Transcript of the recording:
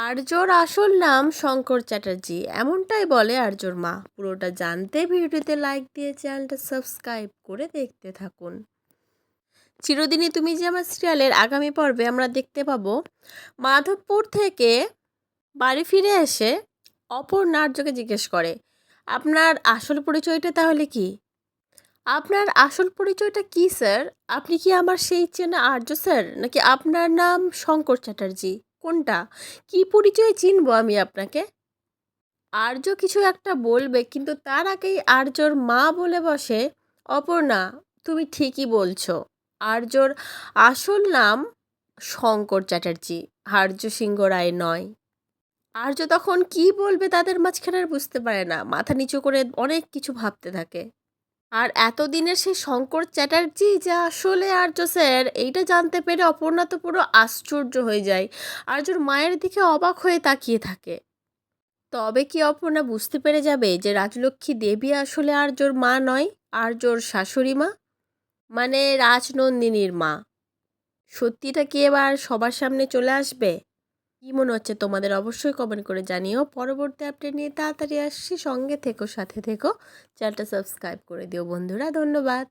আর্যর আসল নাম শঙ্কর চ্যাটার্জি, এমনটাই বলে আর্যর মা। পুরোটা জানতে ভিডিওতে লাইক দিয়ে চ্যানেলটা সাবস্ক্রাইব করে দেখতে থাকুন। চিরদিনই তুমি যে আমার সিরিয়ালের আগামী পর্বে আমরা দেখতে পাবো, মাধবপুর থেকে বাড়ি ফিরে এসে অপর আর্যকে জিজ্ঞেস করে, আপনার আসল পরিচয়টা তাহলে কি? আপনার আসল পরিচয়টা কি স্যার আপনি কি আমার সেই চেনা আর্য স্যার নাকি আপনার নাম শঙ্কর চ্যাটার্জি? কোনটা? কি পরিচয় চিনবো আমি আপনাকে? আর্য কিছু একটা বলবে, কিন্তু তার আগেই আর্যর মা বলে বসে, অপর্ণা, তুমি ঠিকই বলছো। আর্যর আসল নাম শঙ্কর চ্যাটার্জি, আর্য সিংহ রায় নয়। আর্য তখন কি বলবে তাদের মাঝখানে আর বুঝতে পারে না। মাথা নিচু করে অনেক কিছু ভাবতে থাকে। আর এতদিনের সেই শঙ্কর চ্যাটার্জি যা আসলে আর্য স্যার এইটা জানতে পেরে অপর্ণা তো পুরো আশ্চর্য হয়ে যায়। আর্যর মায়ের দিকে অবাক হয়ে তাকিয়ে থাকে। তবে কি অপর্ণা বুঝতে পেরে যাবে যে রাজলক্ষ্মী দেবী আসলে আর্যর মা নয় আর্যর শাশুড়ি মা? মানে রাজনন্দিনীর মা। সত্যিটা কি এবার সবার সামনে চলে আসবে? কি মনে হচ্ছে তোমাদের অবশ্যই কমেন্ট করে জানিও। পরবর্তী আপডেট নিয়ে তাড়াতাড়ি আসছি। সঙ্গে থেকো, সাথে থেকো। চ্যানেলটা সাবস্ক্রাইব করে দিও বন্ধুরা। ধন্যবাদ।